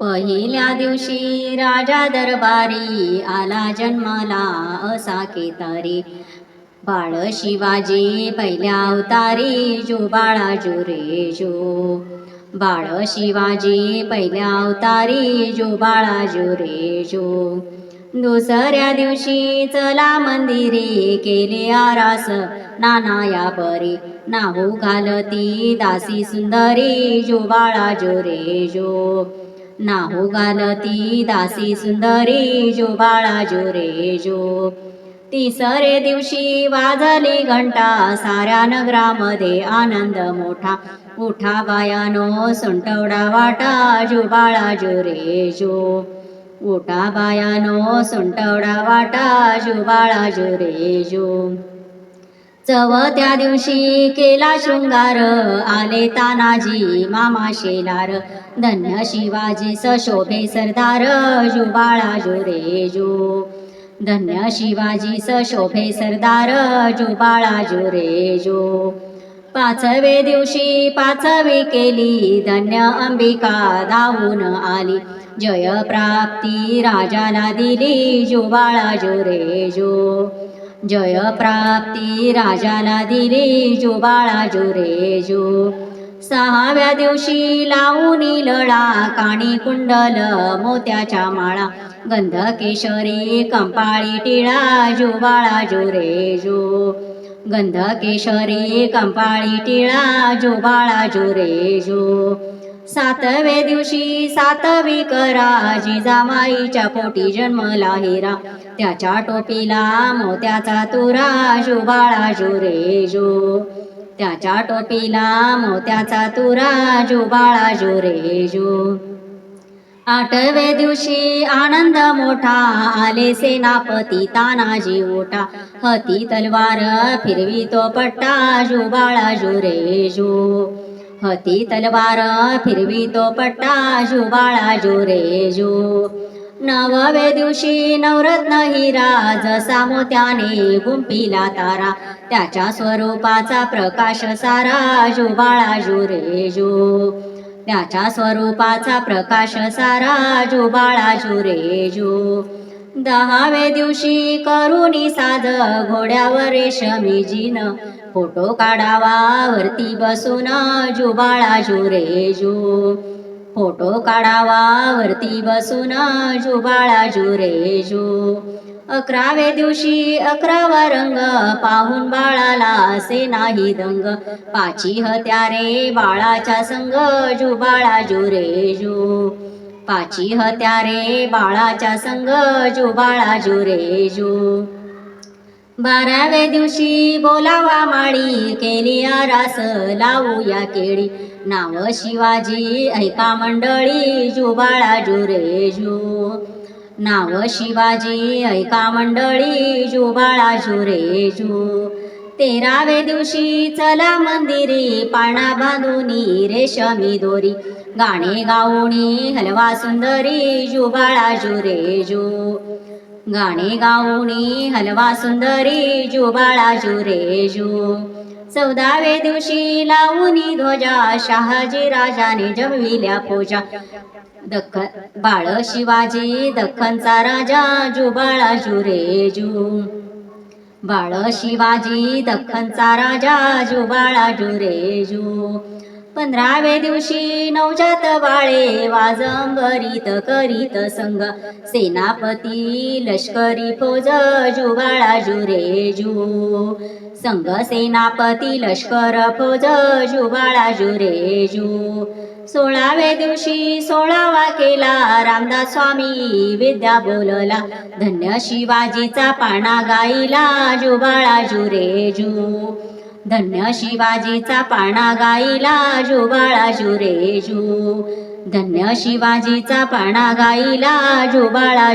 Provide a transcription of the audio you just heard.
पहिल्या दिवशी राजा दरबारी आला जन्माला असा केतारी. बाळ शिवाजी पहिल्या अवतारी जो बाळा जो रे जो बाळ शिवाजी पहिल्या अवतारी जो बाळा जो रे जो दुसऱ्या दिवशी चला मंदिरी केले आरास नाना या परी नाहू घालती दासी सुंदरी जो बाळा जो रे जो नाहू घालती दासी सुंदरी जो बाळा जो रे जो. तिसरे दिवशी वाजली घंटा साऱ्या नगरामध्ये आनंद मोठा. उठा बायानो सुंटवडा वाटा जो बाळा जो रे जो. उठा बायानो सुंटवडा वाटा जो बाळा जो रे जो. चव त्या दिवशी केला शृंगार. आले तानाजी मामा शेलार. धन्य शिवाजी सशोभे सरदार जुबाळा जो रे जो धन्य शिवाजी सशोभे सरदार जुबाळा जो रे जो पाचवे दिवशी पाचवी केली धन्य अंबिका धावून आली. जय प्राप्ती राजाला दिली जुबाळा जो रे जो जय प्राप्ती राजाला दिली जो बाळा जो रे जो. सहाव्या दिवशी लावून लळा काणी कुंडल मोत्याच्या माळा. गंध केशरी कंपाळी टिळा जो बाळा जो रे जो. गंध केशरी कंपाळी टिळा जो बाळा जो रे जो. सातवे दिवशी सातवी करा जिजामाईच्या पोटी जन्मला हिरा त्याच्या टोपीला मोत्याचा तुरा जो बाळा जो रे जो. त्याच्या टोपीला मोत्याचा तुरा जो बाळा जो रे जो. आठवे दिवशी आनंद मोठा आले सेनापती तानाजी ओटा हती तलवार फिरवी तो पट्टा जो बाळा जो रे जो. हती तलवार फिरवी तो पट्टा जो बाळा जो रे जो. नववे दिवशी नवरत्न हिरा जसा मोत्याने गुंपिला तारा. त्याच्या स्वरूपाचा प्रकाश सारा जो बाळा जो रे जो. त्याच्या स्वरूपाचा प्रकाश सारा जो बाळा जो दहावे दिवशी करुणी साज घोड्यावर रेशमी जिन फोटो काढावा वरती बसून जो बाळा रेजू. जो फोटो काढावा वरती बसून जुबाळा बाळा रे अकरावे दिवशी अकरावा रंग पाहून बाळाला असे नाही दंग. पाची हत्यारे बाळाच्या संग जुबाळा बाळा जो रे जो. पाची हत्यारे बाळाच्या संग जुबाळा बाळा रे जो. बाराव्या दिवशी बोलावा माळी केली आरास लावूया केळी. नाव शिवाजी ऐका मंडळी जुबाळा बाळा जो नाव शिवाजी ऐका मंडळी जुबाळा बाळा जो तेरावे दिवशी चला मंदिरी पाणा बांधुनी रेशमी दोरी. गाणे गाऊणी हलवा सुंदरी जुबाळा बाळा जो गाणे गाऊनी हलवा सुंदरी जो बाळा जो रे जो. चौदावे दिवशी लावूनी ध्वजा शहाजी राजाने जमविल्या पूजा. दख्खन बाळ शिवाजी दख्खनचा राजा जो बाळा जो रे जो. बाळ शिवाजी दख्खनचा राजा जो बाळा जो रे जो. पंधरावे दिवशी नवजात बाळे वाजंबरीत करीत संग. सेनापती लष्करी फौज जुबाळा जुरे जू. संघ संग सेनापती लष्कर फौज जुबाळा जुरे जू. सोळाव्या दिवशी सोळावा केला रामदास स्वामी विद्या बोलला. धन्य शिवाजीचा पाणा गाईला जुबाळा जुरे जू. धन्य शिवाजीचा पाणा गाईला जो बाळा धन्य शिवाजीचा पाणा गाईला जो बाळा